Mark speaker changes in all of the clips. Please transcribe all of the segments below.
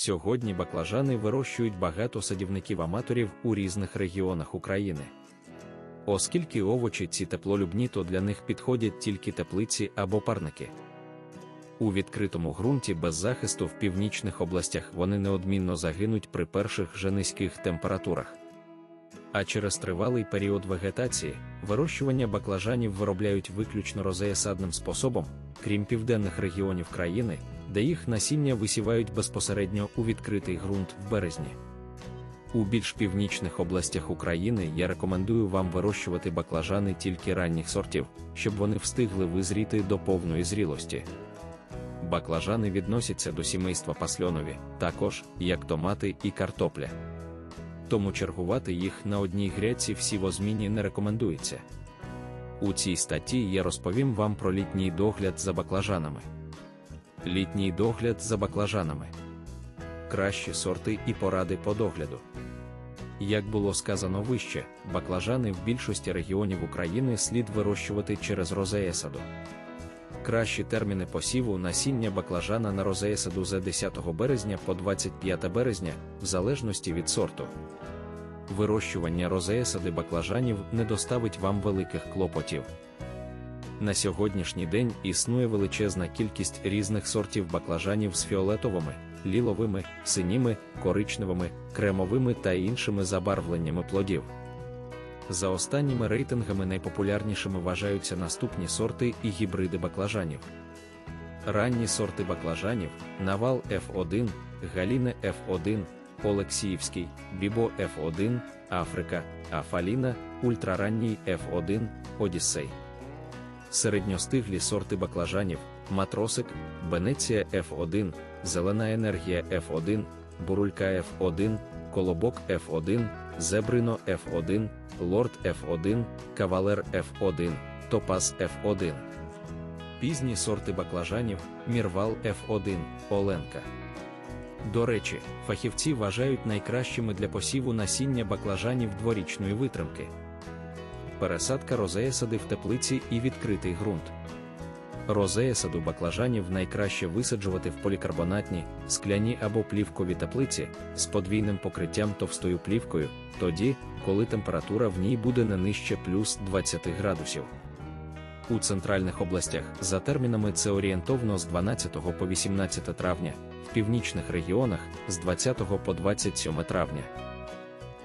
Speaker 1: Сьогодні баклажани вирощують багато садівників-аматорів у різних регіонах України. Оскільки овочі ці теплолюбні, то для них підходять тільки теплиці або парники. У відкритому ґрунті без захисту в північних областях вони неодмінно загинуть при перших же низьких температурах. А через тривалий період вегетації вирощування баклажанів виробляють виключно розеясадним способом, крім південних регіонів країни, де їх насіння висівають безпосередньо у відкритий ґрунт в березні. У більш північних областях України я рекомендую вам вирощувати баклажани тільки ранніх сортів, щоб вони встигли визріти до повної зрілості. Баклажани відносяться до сімейства пасльонові, також як томати і картопля. Тому чергувати їх на одній грядці в сівозміні не рекомендується. У цій статті я розповім вам про літній догляд за баклажанами. Літній догляд за баклажанами. Кращі сорти і поради по догляду. Як було сказано вище, баклажани в більшості регіонів України слід вирощувати через розеесаду. Кращі терміни посіву насіння баклажана на розеесаду з 10 березня по 25 березня, в залежності від сорту. Вирощування розеесади баклажанів не доставить вам великих клопотів. На сьогоднішній день існує величезна кількість різних сортів баклажанів з фіолетовими, ліловими, синіми, коричневими, кремовими та іншими забарвленнями плодів. За останніми рейтингами найпопулярнішими вважаються наступні сорти і гібриди баклажанів. Ранні сорти баклажанів, Навал F1, Галіне F1, Олексіївський, Бібо F1, Африка, Афаліна, ультраранній F1, Одіссей. Середньостиглі сорти баклажанів, Матросик, Бенеція F1, Зелена енергія F1, Бурулька F1, Колобок F1, Зебрино F1, Лорд F1, Кавалер F1, Топаз F1. Пізні сорти баклажанів, Мірвал F1, Оленка. До речі, фахівці вважають найкращими для посіву насіння баклажанів дворічної витримки. Пересадка розеясади в теплиці і відкритий ґрунт. Розеясаду баклажанів найкраще висаджувати в полікарбонатні, скляні або плівкові теплиці з подвійним покриттям товстою плівкою, тоді, коли температура в ній буде не нижче плюс 20 градусів. У центральних областях за термінами це орієнтовно з 12 по 18 травня, в північних регіонах з 20 по 27 травня.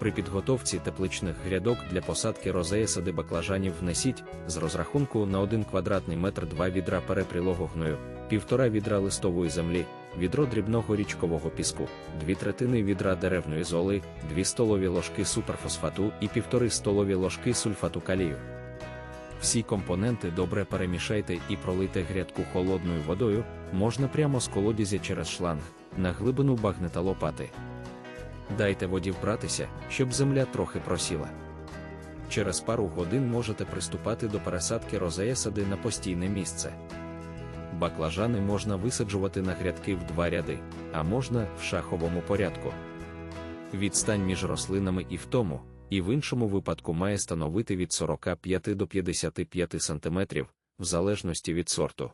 Speaker 1: При підготовці тепличних грядок для посадки розеясади баклажанів внесіть з розрахунку на 1 квадратний метр 2 відра перепрілого гною, півтора відра листової землі, відро дрібного річкового піску, дві третини відра деревної золи, 2 столові ложки суперфосфату і півтори столові ложки сульфату калію. Всі компоненти добре перемішайте і пролийте грядку холодною водою, можна прямо з колодязя через шланг, на глибину багнета лопати. Дайте воді вбратися, щоб земля трохи просіла. Через пару годин можете приступати до пересадки розеясади на постійне місце. Баклажани можна висаджувати на грядки в два ряди, а можна в шаховому порядку. Відстань між рослинами і в тому, і в іншому випадку має становити від 45 до 55 см, в залежності від сорту.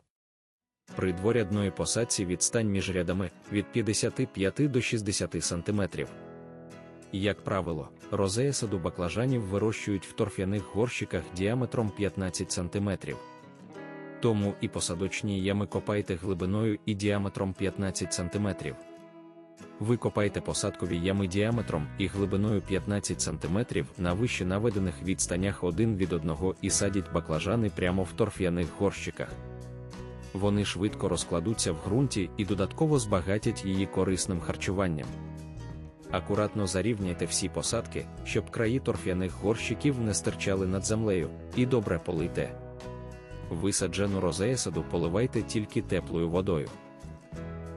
Speaker 1: При дворядної посадці відстань між рядами від 55 до 60 см. Як правило, розеясаду баклажанів вирощують в торфяних горщиках діаметром 15 см. Тому і посадочні ями копайте глибиною і діаметром 15 см. Ви копайте посадкові ями діаметром і глибиною 15 см на вище наведених відстанях один від одного і садіть баклажани прямо в торф'яних горщиках. Вони швидко розкладуться в ґрунті і додатково збагатять її корисним харчуванням. Акуратно зарівняйте всі посадки, щоб краї торф'яних горщиків не стирчали над землею, і добре полийте. Висаджену розеясаду поливайте тільки теплою водою.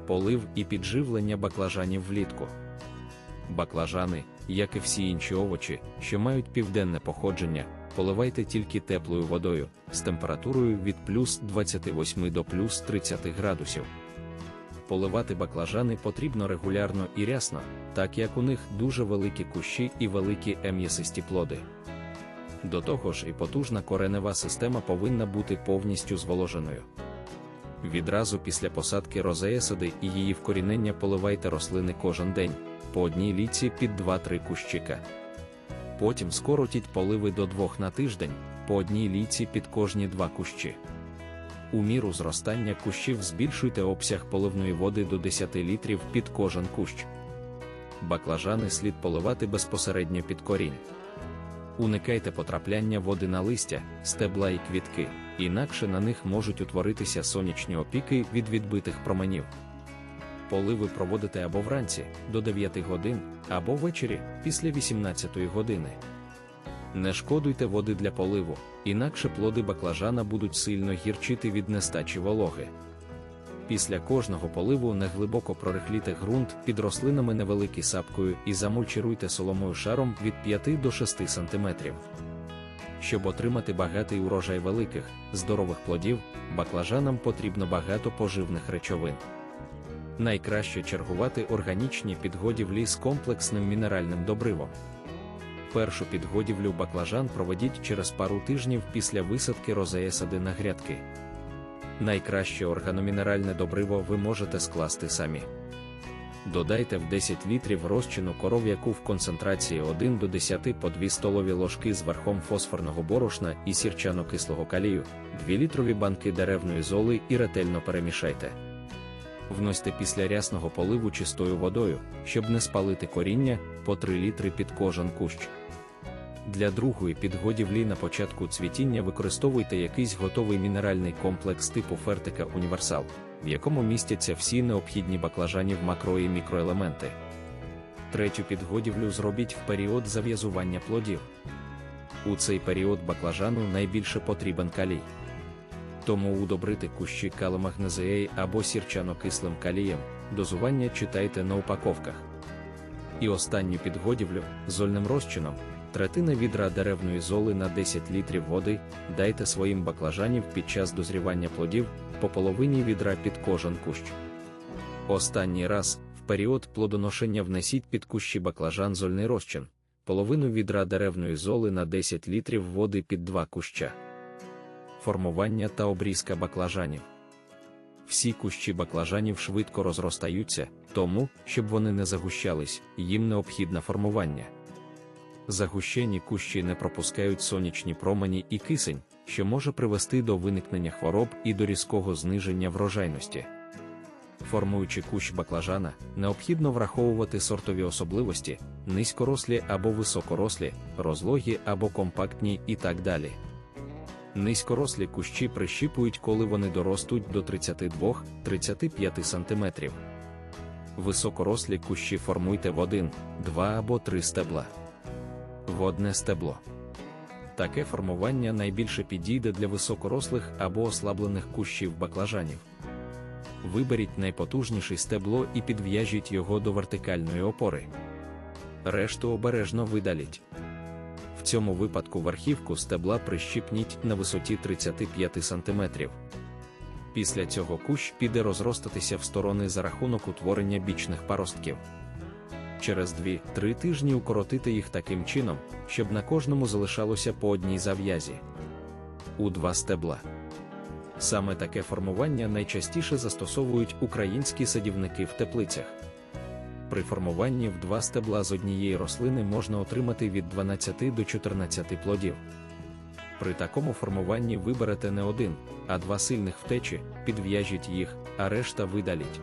Speaker 1: Полив і підживлення баклажанів влітку. Баклажани, як і всі інші овочі, що мають південне походження, поливайте тільки теплою водою з температурою від плюс 28 до плюс 30 градусів. Поливати баклажани потрібно регулярно і рясно, так як у них дуже великі кущі і великі ем'ясисті плоди. До того ж, і потужна коренева система повинна бути повністю зволоженою. Відразу після посадки розеесади і її вкорінення поливайте рослини кожен день, по одній ліці під 2-3 кущика. Потім скоротіть поливи до двох на тиждень, по одній лійці під кожні два кущі. У міру зростання кущів збільшуйте обсяг поливної води до 10 літрів під кожен кущ. Баклажани слід поливати безпосередньо під корінь. Уникайте потрапляння води на листя, стебла і квітки, інакше на них можуть утворитися сонячні опіки від відбитих променів. Поливи проводите або вранці до 9 годин, або ввечері після 18 години. Не шкодуйте води для поливу, інакше плоди баклажана будуть сильно гірчити від нестачі вологи. Після кожного поливу неглибоко прорихліте ґрунт під рослинами невеликий сапкою і замульчируйте соломою шаром від 5 до 6 см. Щоб отримати багатий урожай великих, здорових плодів, баклажанам потрібно багато поживних речовин. Найкраще чергувати органічні підгодівлі з комплексним мінеральним добривом. Першу підгодівлю баклажан проведіть через пару тижнів після висадки розеесади на грядки. Найкраще органомінеральне добриво ви можете скласти самі. Додайте в 10 літрів розчину коров'яку в концентрації 1 до 10 по 2 столові ложки з верхом фосфорного борошна і сірчано-кислого калію, 2 літрові банки деревної золи і ретельно перемішайте. Вносьте після рясного поливу чистою водою, щоб не спалити коріння, по 3 літри під кожен кущ. Для другої підгодівлі на початку цвітіння використовуйте якийсь готовий мінеральний комплекс типу фертика універсал, в якому містяться всі необхідні баклажанів макро і мікроелементи. Третю підгодівлю зробіть в період зав'язування плодів. У цей період баклажану найбільше потрібен калій. Тому удобрити кущі каломагнезеєю або сірчано-кислим калієм, дозування читайте на упаковках. І останню підгодівлю зольним розчином, третина відра деревної золи на 10 літрів води, дайте своїм баклажанів під час дозрівання плодів по половині відра під кожен кущ. Останній раз, в період плодоношення внесіть під кущі баклажан зольний розчин, половину відра деревної золи на 10 літрів води під два куща. Формування та обрізка баклажанів. Всі кущі баклажанів швидко розростаються, тому, щоб вони не загущались, їм необхідне формування. Загущені кущі не пропускають сонячні промені і кисень, що може привести до виникнення хвороб і до різкого зниження врожайності. Формуючи кущ баклажана, необхідно враховувати сортові особливості, низькорослі або високорослі, розлогі або компактні і так далі. Низькорослі кущі прищіпують, коли вони доростуть до 32-35 см. Високорослі кущі формуйте в один, два або три стебла. В одне стебло. Таке формування найбільше підійде для високорослих або ослаблених кущів баклажанів. Виберіть найпотужніший стебло і підв'яжіть його до вертикальної опори. Решту обережно видаліть. В цьому випадку верхівку стебла прищіпніть на висоті 35 см. Після цього кущ піде розростатися в сторони за рахунок утворення бічних паростків. Через 2-3 тижні укоротити їх таким чином, щоб на кожному залишалося по одній зав'язі. У два стебла. Саме таке формування найчастіше застосовують українські садівники в теплицях. При формуванні в два стебла з однієї рослини можна отримати від 12 до 14 плодів. При такому формуванні виберете не один, а два сильних втечі, підв'яжіть їх, а решта видаліть.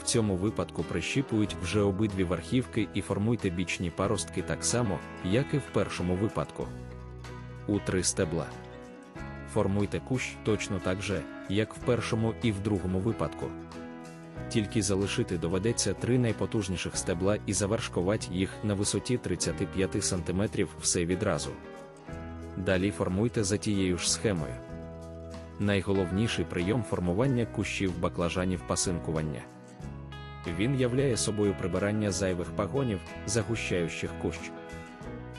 Speaker 1: В цьому випадку прищіпують вже обидві верхівки і формуйте бічні паростки так само, як і в першому випадку. У три стебла. Формуйте кущ точно так же, як в першому і в другому випадку. Тільки залишити доведеться три найпотужніших стебла і завершкувати їх на висоті 35 см все відразу. Далі формуйте за тією ж схемою. Найголовніший прийом формування кущів баклажанів пасинкування. Він являє собою прибирання зайвих пагонів, загущаючих кущ.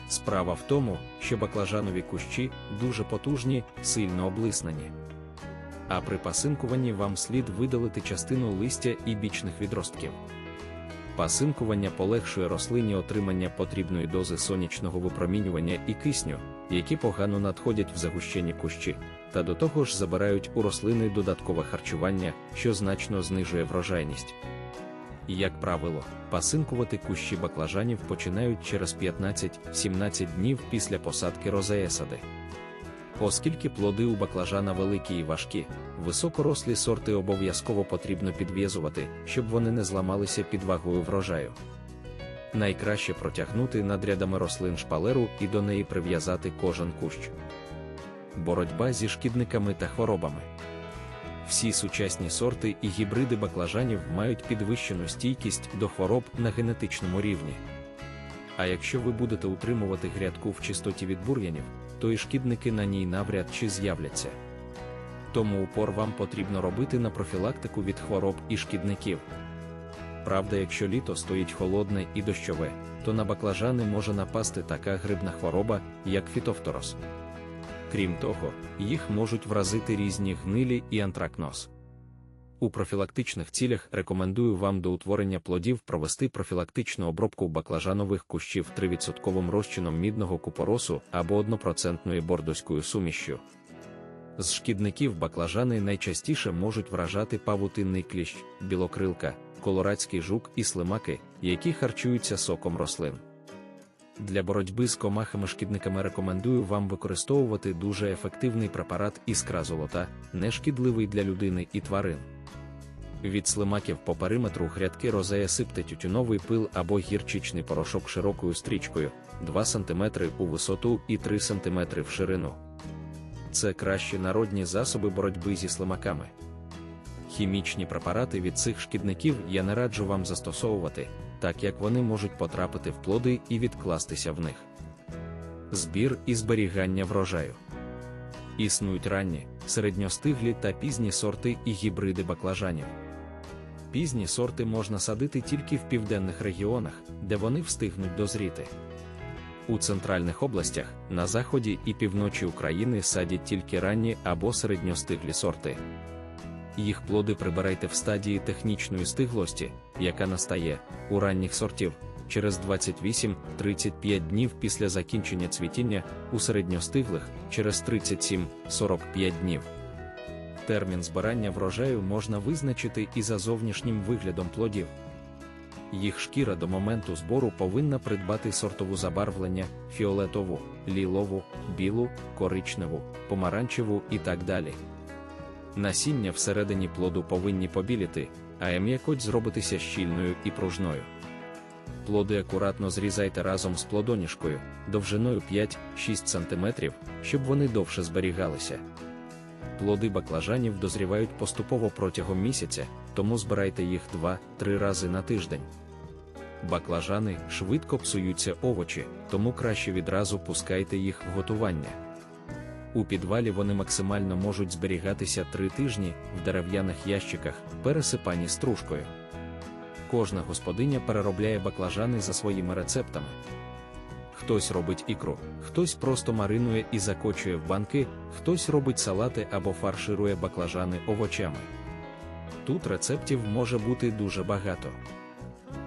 Speaker 1: Справа в тому, що баклажанові кущі дуже потужні, сильно облиснені. А при пасинкуванні вам слід видалити частину листя і бічних відростків. Пасинкування полегшує рослині отримання потрібної дози сонячного випромінювання і кисню, які погано надходять в загущені кущі. та до того ж забирають у рослини додаткове харчування, що значно знижує врожайність. Як правило, пасинкувати кущі баклажанів починають через 15-17 днів після посадки розеесади. Оскільки плоди у баклажана великі і важкі, високорослі сорти обов'язково потрібно підв'язувати, щоб вони не зламалися під вагою врожаю. Найкраще протягнути над рядами рослин шпалеру і до неї прив'язати кожен кущ. Боротьба зі шкідниками та хворобами. Всі сучасні сорти і гібриди баклажанів мають підвищену стійкість до хвороб на генетичному рівні. А якщо ви будете утримувати грядку в чистоті від бур'янів, то і шкідники на ній навряд чи з'являться. Тому упор вам потрібно робити на профілактику від хвороб і шкідників. Правда, якщо літо стоїть холодне і дощове, то на баклажани може напасти така грибна хвороба, як фітофторос. Крім того, їх можуть вразити різні гнилі і антракноз. У профілактичних цілях рекомендую вам до утворення плодів провести профілактичну обробку баклажанових кущів 3% розчином мідного купоросу або 1% бордоською сумішшю. З шкідників баклажани найчастіше можуть вражати павутинний кліщ, білокрилка, колорадський жук і слимаки, які харчуються соком рослин. Для боротьби з комахами-шкідниками рекомендую вам використовувати дуже ефективний препарат іскра золота, нешкідливий для людини і тварин. Від слимаків по периметру грядки розея сипте тютюновий пил або гірчичний порошок широкою стрічкою 2 см у висоту і 3 см в ширину. Це кращі народні засоби боротьби зі слимаками. Хімічні препарати від цих шкідників я не раджу вам застосовувати, так як вони можуть потрапити в плоди і відкластися в них. Збір і зберігання врожаю. Існують ранні, середньостиглі та пізні сорти і гібриди баклажанів. Пізні сорти можна садити тільки в південних регіонах, де вони встигнуть дозріти. У центральних областях, на заході і півночі України садять тільки ранні або середньостиглі сорти. Їх плоди прибирайте в стадії технічної стиглості, яка настає у ранніх сортів через 28-35 днів після закінчення цвітіння, у середньостиглих через 37-45 днів. Термін збирання врожаю можна визначити і за зовнішнім виглядом плодів. Їх шкіра до моменту збору повинна придбати сортову забарвлення, фіолетову, лілову, білу, коричневу, помаранчеву і так далі. Насіння всередині плоду повинні побіліти, а м'якоть зробитися щільною і пружною. Плоди акуратно зрізайте разом з плодоніжкою, довжиною 5-6 см, щоб вони довше зберігалися. Плоди баклажанів дозрівають поступово протягом місяця, тому збирайте їх 2-3 рази на тиждень. Баклажани швидко псуються овочі, тому краще відразу пускайте їх в готування. У підвалі вони максимально можуть зберігатися 3 тижні в дерев'яних ящиках, пересипані стружкою. Кожна господиня переробляє баклажани за своїми рецептами. Хтось робить ікру, хтось просто маринує і закочує в банки, хтось робить салати або фарширує баклажани овочами. Тут рецептів може бути дуже багато.